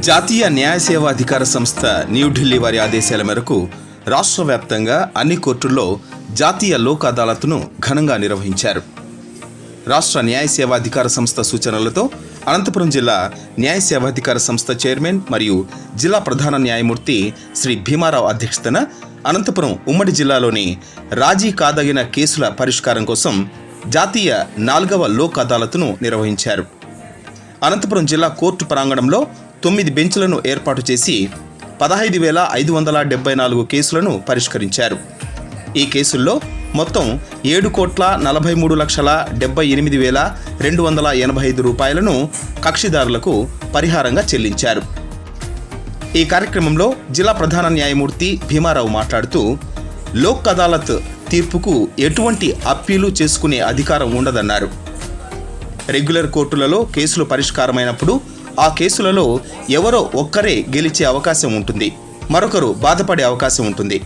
జాతీయ న్యాయ సేవా అధికార సంస్థ న్యూఢిల్లీ వారి ఆదేశాల మేరకు రాష్ట్ర వ్యాప్తంగా అన్ని కోర్టుల్లో జాతీయ లోక్ అదాలత్ను ఘనంగా నిర్వహించారు. రాష్ట్ర న్యాయ సేవాధికార సంస్థ సూచనలతో అనంతపురం జిల్లా న్యాయ సేవాధికార సంస్థ చైర్మన్ మరియు జిల్లా ప్రధాన న్యాయమూర్తి శ్రీ భీమారావు అధ్యక్షతన అనంతపురం ఉమ్మడి జిల్లాలోని రాజీ కాదగిన కేసుల పరిష్కారం కోసం జాతీయ నాలుగవ లోక్ అదాలత్ను నిర్వహించారు. అనంతపురం జిల్లా కోర్టు ప్రాంగణంలో తొమ్మిది బెంచ్లను ఏర్పాటు చేసి పదహైదు వేల ఐదు వందల డెబ్బై నాలుగు కేసులను పరిష్కరించారు. ఈ కేసుల్లో మొత్తం ఏడు కోట్ల నలభై మూడు లక్షల డెబ్బై ఎనిమిది వేల రెండు వందల ఎనభై ఐదు రూపాయలను కక్షిదారులకు పరిహారంగా చెల్లించారు. ఈ కార్యక్రమంలో జిల్లా ప్రధాన న్యాయమూర్తి భీమారావు మాట్లాడుతూ లోక్ అదాలత్ తీర్పుకు ఎటువంటి అప్పీలు చేసుకునే అధికారం ఉండదన్నారు. రెగ్యులర్ కోర్టులలో కేసులు పరిష్కారమైనప్పుడు ఆ కేసులలో ఎవరో ఒక్కరే గెలిచే అవకాశం ఉంటుంది. మరొకరు బాధపడే అవకాశం ఉంటుంది.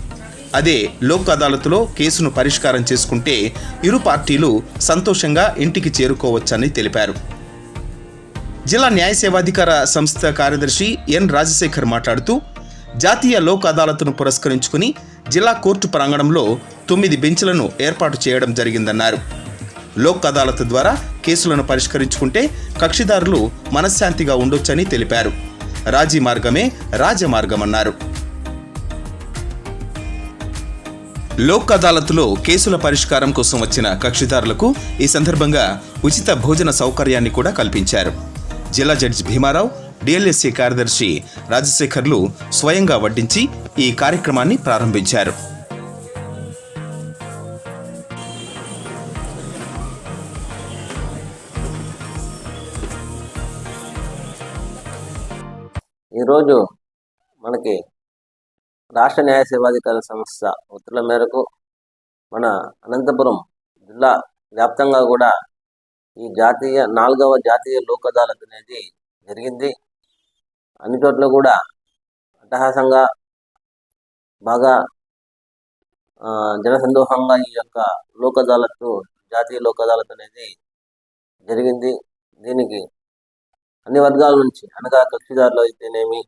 అదే లోక్ అదాలత్లో కేసును పరిష్కారం చేసుకుంటే ఇరు పార్టీలు సంతోషంగా ఇంటికి చేరుకోవచ్చని తెలిపారు. జిల్లా న్యాయ సేవాధికార సంస్థ కార్యదర్శి ఎన్ రాజశేఖర్ మాట్లాడుతూ జాతీయ లోక్ అదాలత్ను పురస్కరించుకుని జిల్లా కోర్టు ప్రాంగణంలో తొమ్మిది బెంచ్లను ఏర్పాటు చేయడం జరిగిందన్నారు. లోక్ అదాలత్ ద్వారా కేసులను పరిష్కరించుకుంటే కక్షిదారులు మనశ్శాంతిగా ఉండొచ్చని తెలిపారు. రాజీ మార్గమే రాజమార్గమన్నారు. లోక్ అదాలత్లో కేసుల పరిష్కారం కోసం వచ్చిన కక్షిదారులకు ఈ సందర్భంగా ఉచిత భోజన సౌకర్యాన్ని కూడా కల్పించారు. జిల్లా జడ్జి భీమారావు డిఎల్ఎస్సీ కార్యదర్శి రాజశేఖర్లు స్వయంగా వడ్డించి ఈ కార్యక్రమాన్ని ప్రారంభించారు. ఈరోజు మనకి రాష్ట్ర న్యాయ సేవాధికార సంస్థ ఉత్తర్వుల మేరకు మన అనంతపురం జిల్లా వ్యాప్తంగా కూడా ఈ జాతీయ నాలుగవ జాతీయ లోక్ అదాలత్ అనేది జరిగింది. అన్ని చోట్ల కూడా అట్టహాసంగా బాగా జనసందోహంగా ఈ యొక్క లోక్ అదాలత్ జాతీయ లోక్ అదాలత్ అనేది జరిగింది. దీనికి అన్ని వర్గాల నుంచి అనగా కక్షిదారులు అయితేనేమి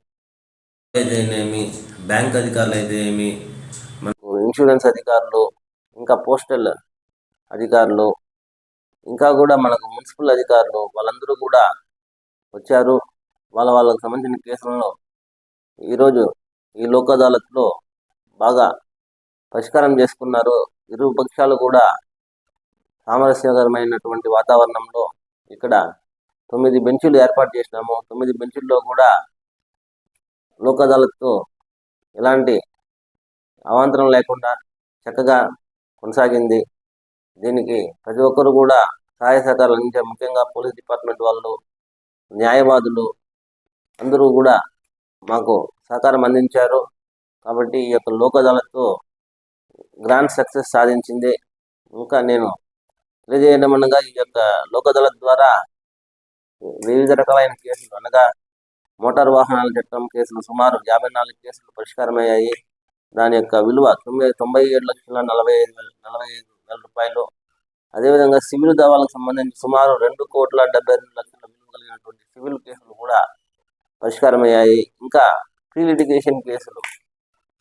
అయితేనేమి బ్యాంక్ అధికారులు అయితేనేమి మనకు ఇన్సూరెన్స్ అధికారులు ఇంకా పోస్టల్ అధికారులు ఇంకా కూడా మనకు మున్సిపల్ అధికారులు వాళ్ళందరూ కూడా వచ్చారు. వాళ్ళ వాళ్ళకి సంబంధించిన కేసులను ఈరోజు ఈ లోక్ అదాలత్లో బాగా పరిష్కారం చేసుకున్నారు. ఇరు పక్షాలు కూడా సామరస్యకరమైనటువంటి వాతావరణంలో ఇక్కడ తొమ్మిది బెంచులు ఏర్పాటు చేసినాము. తొమ్మిది బెంచుల్లో కూడా లోక్ ఎలాంటి అవాంతరం లేకుండా చక్కగా కొనసాగింది. దీనికి ప్రతి ఒక్కరు కూడా సహాయ సహకారాలు అందించారు ముఖ్యంగా పోలీస్ డిపార్ట్మెంట్ వాళ్ళు న్యాయవాదులు అందరూ కూడా మాకు సహకారం అందించారు. కాబట్టి ఈ యొక్క లోక్ గ్రాండ్ సక్సెస్ సాధించింది. ఇంకా నేను తెలియజేయడం అనగా ఈ యొక్క లోక్ అదాలత్ ద్వారా వివిధ రకాలైన కేసులు అనగా మోటార్ వాహనాల చట్టం కేసులు సుమారు యాభై నాలుగు కేసులు పరిష్కారమయ్యాయి. దాని యొక్క విలువ తొమ్మిది తొంభై ఏడు లక్షల నలభై ఐదు వేల నలభై ఐదు వేల రూపాయలు. అదేవిధంగా సివిల్ దావాలకు సంబంధించి సుమారు రెండు కోట్ల డెబ్బై రెండు లక్షల విలువ కలిగినటువంటి సివిల్ కేసులు కూడా పరిష్కారమయ్యాయి. ఇంకా ప్రీ లిటిగేషన్ కేసులు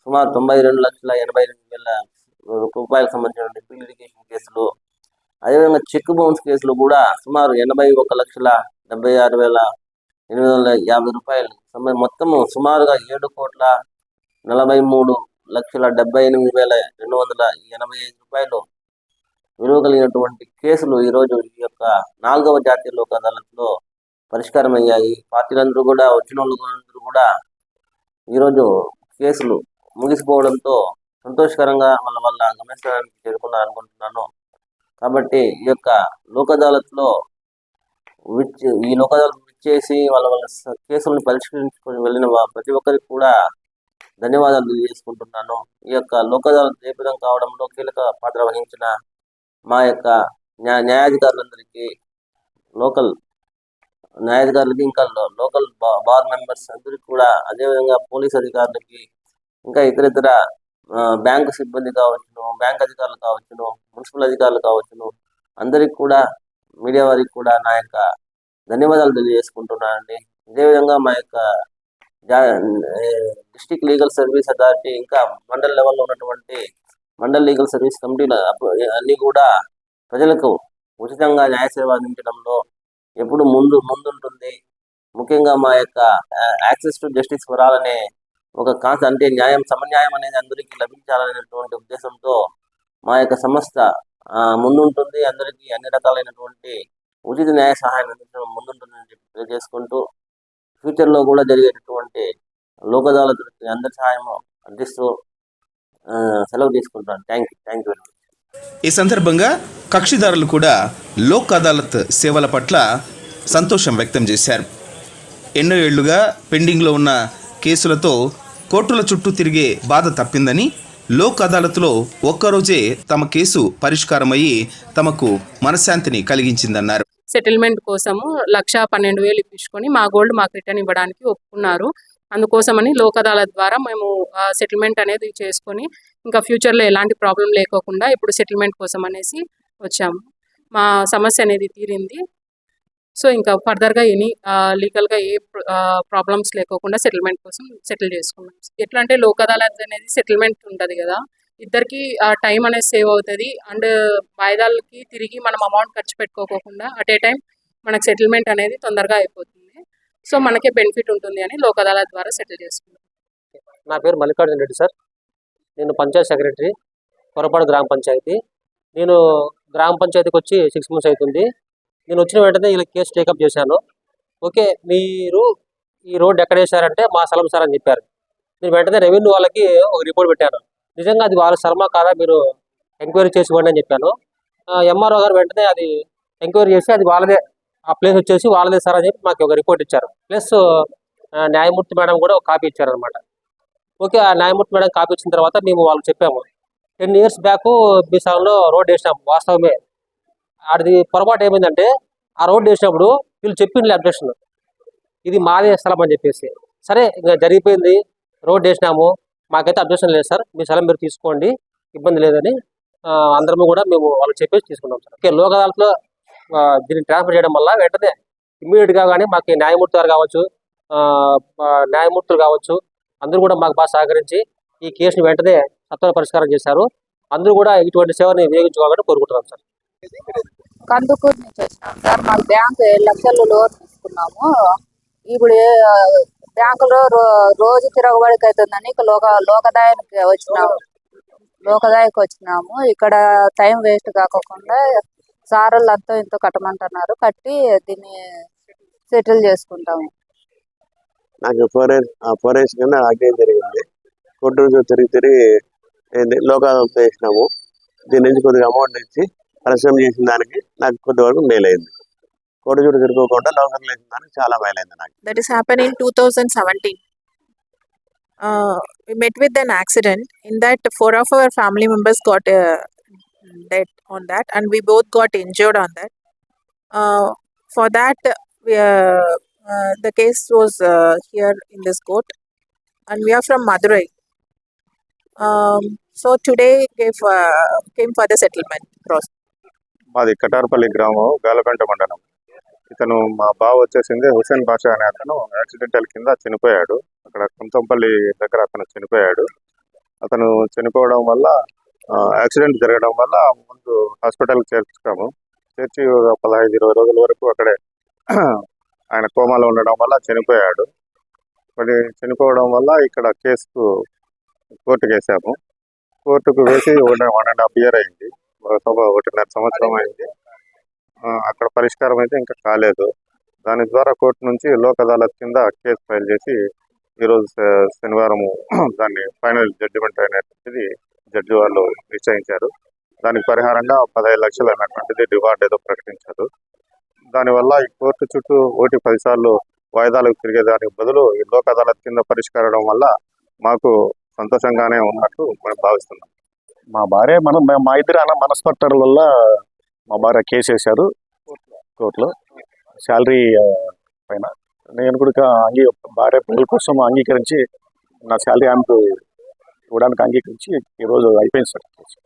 సుమారు తొంభై రెండు లక్షల ఎనభై రెండు వేల రూపాయలకు సంబంధించినటువంటి ప్రీ లిటిగేషన్ కేసులు. అదేవిధంగా చెక్ బౌన్స్ కేసులు కూడా సుమారు ఎనభై ఒక లక్షల డెబ్బై ఆరు వేల ఎనిమిది వందల యాభై రూపాయలు. సమయం మొత్తము సుమారుగా ఏడు కోట్ల నలభై మూడు లక్షల డెబ్బై ఎనిమిది వేల రెండు వందల ఎనభై ఐదు రూపాయలు. విలువ కలిగినటువంటి కేసులు ఈరోజు ఈ యొక్క నాలుగవ జాతీయ లోక్ అదాలత్లో పరిష్కారం అయ్యాయి పార్టీలందరూ కూడా వచ్చిన వాళ్ళందరూ కూడా ఈరోజు కేసులు ముగిసిపోవడంతో సంతోషకరంగా వాళ్ళ వల్ల గమనించడానికి చేరుకున్నారనుకుంటున్నాను. కాబట్టి ఈ యొక్క లోక్ అదాలత్లో విచ్ ఈ లోక్ విచ్చేసి వాళ్ళ వాళ్ళ స- కేసులను పరిష్కరించుకొని వెళ్ళిన ప్రతి ఒక్కరికి కూడా ధన్యవాదాలు తెలియజేసుకుంటున్నాను. ఈ యొక్క లోక్ అదాలత్ జయప్రదం కావడంలో కీలక పాత్ర వహించిన మా యొక్క న్యాయ న్యాయాధికారులందరికీ లోకల్ న్యాయాధికారులకి ఇంకా లోకల్ బార్ మెంబర్స్ అందరికీ కూడా అదేవిధంగా పోలీస్ అధికారులకి ఇంకా ఇతర ఇతర బ్యాంకు సిబ్బంది కావచ్చును బ్యాంక్ అధికారులు కావచ్చును మున్సిపల్ అధికారులు కావచ్చును అందరికి కూడా మీడియా వారికి కూడా నా యొక్క ధన్యవాదాలు తెలియజేసుకుంటున్నానండి. ఇదే విధంగా మా యొక్క డిస్టిక్ లీగల్ సర్వీస్ అథారిటీ ఇంకా మండల్ లెవెల్లో ఉన్నటువంటి మండల్ లీగల్ సర్వీస్ కమిటీలు అన్నీ అన్ని కూడా ప్రజలకు ఉచితంగా న్యాయ సేవ అందించడంలో ఎప్పుడు ముందు ముందుంటుంది. ముఖ్యంగా మా యొక్క యాక్సెస్ టు జస్టిస్ వరాలనే ఒక కాన్సెప్ట్ అంటే న్యాయం సమన్యాయం అనేది అందరికీ లభించాలనేటువంటి ఉద్దేశంతో మా యొక్క సంస్థ ముందుంటుంది. అందరికీ అన్ని రకాలైనటువంటి ఉచిత న్యాయ సహాయం అందించడం ముందుంటుందని చెప్పి తెలియజేసుకుంటూ ఫ్యూచర్లో కూడా జరిగేటటువంటి లోక్ అదాలతులకి అందరి సహాయం అందిస్తూ సెలవు తీసుకుంటాను. Thank you. థ్యాంక్ యూ ఈ సందర్భంగా కక్షిదారులు కూడా లోక్ అదాలత్ సేవల పట్ల సంతోషం వ్యక్తం చేశారు. ఎన్నో ఏళ్ళుగా పెండింగ్లో ఉన్న కేసులతో కోర్టుల చుట్టూ తిరిగే బాధ తప్పిందని లోక్ అదాలత్లో ఒక్కరోజే తమ కేసు పరిష్కారమయ్యి తమకు మనశ్శాంతిని కలిగించిందన్నారు. సెటిల్మెంట్ కోసము లక్ష పన్నెండు వేలు ఇప్పించుకొని మా గోల్డ్ మాకు రిటర్న్ ఇవ్వడానికి ఒప్పుకున్నారు. అందుకోసమని లోక్ అదాలత్ ద్వారా మేము సెటిల్మెంట్ అనేది చేసుకొని ఇంకా ఫ్యూచర్లో ఎలాంటి ప్రాబ్లం లేకోకుండా ఇప్పుడు సెటిల్మెంట్ కోసం అనేసి వచ్చాము. మా సమస్య అనేది తీరింది. సో ఇంకా ఫర్దర్గా ఎనీ లీగల్గా ఏ ప్రాబ్లమ్స్ లేకోకుండా సెటిల్మెంట్ కోసం సెటిల్ చేసుకున్నాం. ఎట్లా అంటే లోక్ అదాలత్ అనేది సెటిల్మెంట్ ఉంటుంది కదా ఇద్దరికి టైం అనేది సేవ్ అవుతుంది. అండ్ వాయిదాలకి తిరిగి మనం అమౌంట్ ఖర్చు పెట్టుకోకుండా అట్ ఏ టైం మనకు సెటిల్మెంట్ అనేది తొందరగా అయిపోతుంది. సో మనకే బెనిఫిట్ ఉంటుంది అని లోక్ అదాలత్ ద్వారా సెటిల్ చేసుకున్నాం. నా పేరు మల్లికార్జున రెడ్డి సార్. నేను పంచాయత్ సెక్రటరీ కొరపాడు గ్రామ పంచాయతీ. నేను గ్రామ పంచాయతీకి వచ్చి సిక్స్ మంత్స్ అవుతుంది. నేను వచ్చిన వెంటనే వీళ్ళకి కేసు టేకప్ చేశాను. ఓకే మీరు ఈ రోడ్ ఎక్కడ వేశారంటే మా స్థలం సార్ అని చెప్పారు. నేను వెంటనే రెవెన్యూ వాళ్ళకి ఒక రిపోర్ట్ పెట్టాను. నిజంగా అది వాళ్ళ శర్మ కాదా మీరు ఎంక్వైరీ చేసి ఇవ్వండి అని చెప్పాను. ఎంఆర్ఓ గారు వెంటనే అది ఎంక్వైరీ చేసి అది వాళ్ళదే ఆ ప్లేస్ వచ్చేసి వాళ్ళదే సార్ అని చెప్పి మాకు ఒక రిపోర్ట్ ఇచ్చారు. ప్లస్ న్యాయమూర్తి మేడం కూడా ఒక కాపీ ఇచ్చారనమాట ఓకే ఆ న్యాయమూర్తి మేడం కాపీ ఇచ్చిన తర్వాత మేము వాళ్ళకి చెప్పాము. టెన్ ఇయర్స్ బ్యాక్ మీ స్థలంలో రోడ్ వేసినాము వాస్తవమే. ఆడిది పొరపాటు ఏమైందంటే ఆ రోడ్డు వేసినప్పుడు వీళ్ళు చెప్పింది అబ్జెక్షన్. ఇది మాదే స్థలం అని చెప్పేసి. సరే ఇంకా జరిగిపోయింది. రోడ్డు వేసినాము. మాకైతే అబ్జెక్షన్ లేదు సార్. మీ స్థలం మీరు తీసుకోండి. ఇబ్బంది లేదని అందరము కూడా మేము వాళ్ళకి చెప్పేసి తీసుకున్నాం సార్. ఓకే లోక్ అదాలత్లో దీన్ని ట్రాన్స్ఫర్ చేయడం వల్ల వెంటనే ఇమ్మీడియట్గా కానీ మాకు న్యాయమూర్తి గారు కావచ్చు న్యాయమూర్తులు కావచ్చు అందరూ కూడా మాకు బాగా సహకరించి ఈ కేసుని వెంటనే సత్వర పరిష్కారం చేశారు. అందరూ కూడా ఇటువంటి సేవని వినియోగించుకోవాలని కోరుకుంటున్నాం సార్. కందుకూరు నుంచి వచ్చినాం సార్ మాకు బ్యాంక్ ఏడు లక్షలు లోన్ తీసుకున్నాము. ఇప్పుడు బ్యాంకులో రో- రోజు తిరగబడికి అవుతుందని ఇక లోక లోకదాయానికి వచ్చినాము. లోకదాయకు వచ్చినాము. ఇక్కడ టైం వేస్ట్ కాకుండా సార్లు అంతా ఇంతో కట్టమంటున్నారు. కట్టి దీన్ని సెటిల్ చేసుకుంటాము. నాకు ఫోర్ ఆ ఫోర్ ఇయర్స్ కింద జరిగింది. కోర్టు తిరిగి తిరిగి ఏంది వేసినాము దీని నుంచి కొద్దిగా అమౌంట్ ఇచ్చి పరిశ్రమ చేసిన దానికి నాకు కొద్దివరకు మేలు అయింది కోర్టు చుట్టూ తిరుగుకోకుండా లోకల్ వేసిన దానికి చాలా మేలైంది నాకు that is happened in 2017 uh, we met with an accident in that four of our family members got uh, dead on that and we both got injured on that uh, for that we, uh, uh, the case was uh, here in this court and we are from madurai um, so today gave, uh, came for the settlement process మాది కటార్పల్లి గ్రామం గాలపెంట మండలం. ఇతను మా బావ వచ్చేసింది హుసేన్ బాషా అనే అతను. Accidental కింద చనిపోయాడు. అక్కడ కుంతంపల్లి దగ్గర అతను చనిపోయాడు. అతను చనిపోవడం వల్ల యాక్సిడెంట్ జరగడం వల్ల ముందు హాస్పిటల్కి చేర్చుకాము చేర్చి ఒక పదహైదు ఇరవై రోజుల వరకు అక్కడే ఆయన కోమాలో ఉండడం వల్ల చనిపోయాడు. మరి చనిపోవడం వల్ల ఇక్కడ కేసుకు కోర్టుకు వేసాము కోర్టుకు వేసి వన్ అండ్ హాఫ్ ఇయర్ అయింది. ఒక ఒకటిన్నర సంవత్సరం అయింది. అక్కడ పరిష్కారం అయితే ఇంకా కాలేదు. దాని ద్వారా కోర్టు నుంచి లోక్ అదాలత్ కింద కేసు ఫైల్ చేసి ఈరోజు శనివారం దాన్ని ఫైనల్ జడ్జిమెంట్ అనేటువంటిది జడ్జి వాళ్ళు నిశ్చయించారు. దానికి పరిహారంగా పదహైదు లక్షలు అనేటువంటిది రివార్డ్ ఏదో ప్రకటించారు. దానివల్ల ఈ కోర్టు చుట్టూ ఓటి పదిసార్లు వాయిదాలకు తిరిగేదానికి బదులు ఈ లోక్ అదాలత్ కింద పరిష్కారం వల్ల మాకు సంతోషంగానే ఉన్నట్టు మేము భావిస్తున్నాం. మా భార్య మన మా ఇద్దరు అన్న మనస్పర్ధల వల్ల మా భార్య కేసు వేశారు. కోర్టులో. శాలరీ పైన. నేను కూడా అంగీ భార్య పిల్లల కోసం అంగీకరించి నా శాలరీ ఆమెకు ఇవ్వడానికి అంగీకరించి ఈరోజు అయిపోయింది సార్ కేసు.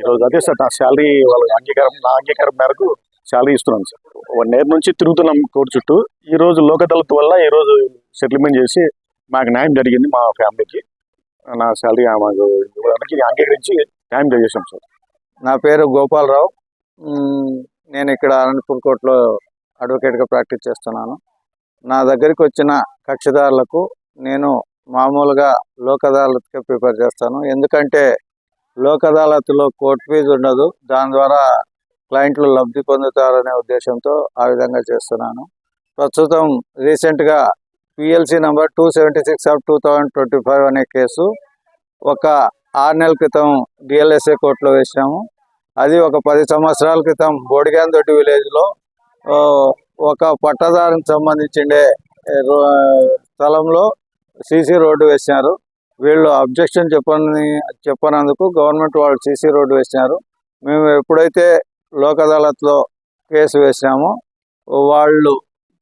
ఈరోజు అదే సార్ నా శాలరీ వాళ్ళ అంగీకారం నా అంగీకారం మేరకు శాలరీ ఇస్తున్నాను సార్. వన్ ఇయర్ నుంచి తిరుగుతున్నాం కోర్టు చుట్టూ. ఈ రోజు లోక్ అదాలత్ వల్ల ఈ రోజు సెటిల్మెంట్ చేసి మాకు న్యాయం జరిగింది మా ఫ్యామిలీకి. నా శాలరీ మాకు ఇవ్వడానికి అంగీకరించి టైం చేసాం సార్. నా పేరు గోపాలరావు. నేను ఇక్కడ అనంతపూర్ కోర్టులో అడ్వకేట్గా ప్రాక్టీస్ చేస్తున్నాను. నా దగ్గరికి వచ్చిన కక్షిదారులకు నేను మామూలుగా లోక్ అదాలత్కే ప్రిపేర్ చేస్తాను. ఎందుకంటే లోక్ అదాలత్లో కోర్టు ఫీజు ఉండదు. దాని ద్వారా క్లయింట్లు లబ్ధి పొందుతారనే ఉద్దేశంతో ఆ విధంగా చేస్తున్నాను. ప్రస్తుతం రీసెంట్గా PLC number two seventy six of two thousand twenty five అనే కేసు ఒక ఆరు నెలల క్రితం డిఎల్ఎస్ఏ కోర్టులో వేసాము అది ఒక పది సంవత్సరాల క్రితం బోడిగాందొడ్డి విలేజ్లో ఒక పట్టదారునికి సంబంధించిండే రో- స్థలంలో సీసీ రోడ్డు వేసినారు వీళ్ళు అబ్జెక్షన్ చెప్పని చెప్పనందుకు గవర్నమెంట్ వాళ్ళు సీసీ రోడ్డు వేసినారు మేము ఎప్పుడైతే లోక్ అదాలత్లో కేసు వేసినామో వాళ్ళు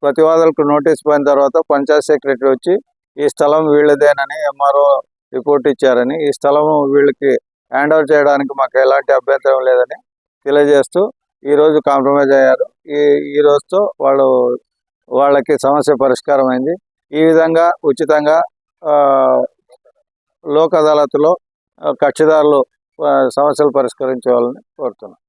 ప్రతివాదులకు నోటీస్ పోయిన తర్వాత పంచాయత్ సెక్రటరీ వచ్చి ఈ స్థలం వీళ్ళదేనని ఎంఆర్ఓ రిపోర్ట్ ఇచ్చారని ఈ స్థలం వీళ్ళకి హ్యాండ్ ఓవర్ చేయడానికి మాకు ఎలాంటి అభ్యంతరం లేదని తెలియజేస్తూ ఈరోజు కాంప్రమైజ్ అయ్యారు. ఈ ఈ రోజుతో వాళ్ళు వాళ్ళకి సమస్య పరిష్కారం అయింది. ఈ విధంగా ఉచితంగా లోక్ అదాలత్లో కక్షిదారులు సమస్యలు పరిష్కరించాలని కోరుతున్నాను